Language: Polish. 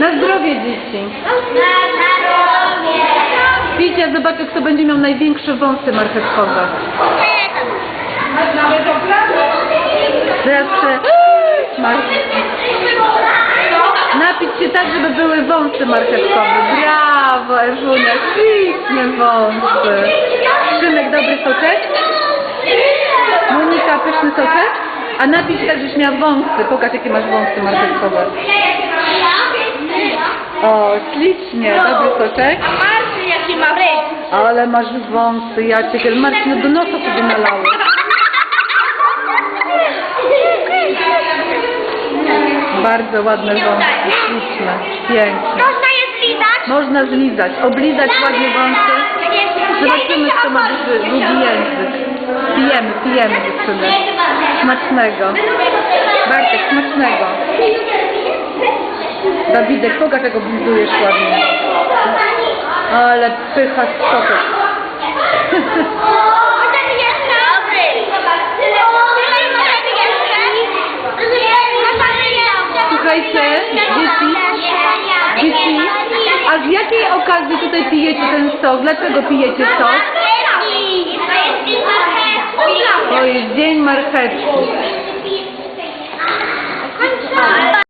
Na zdrowie dzieci. Picia, zobaczę, kto będzie miał największe wąsy marchewkowe. Chcę napić się tak, żeby były wąsy marchewkowe. Brawo, Ewunia, śliczne wąsy. Szymek, dobry soczek? Monika, pyszny soczek? A się tak, żebyś miała wąsy. Pokaż, jakie masz wąsy marchewkowe. O, ślicznie, dobry soczek. A Marcin jaki ma wąs? Ale masz wąsy, ja cię... Marcin, do nosa sobie nalały. Bardzo ładne wąsy, śliczne, piękne. Można je zlizać? Można zlizać, oblizać ładnie wąsy. Zobaczymy, kto ma duży, długi język. Pijemy, pijemy dziewczyny. Smacznego. Bartek, smacznego. Dawidek, pokaż jak oblizujesz ładnie. Ale pycha jeszcze? Słuchajcie, dzieci, dzieci, a z jakiej okazji tutaj pijecie ten sok? Dlaczego pijecie sok? To jest dzień marchewki.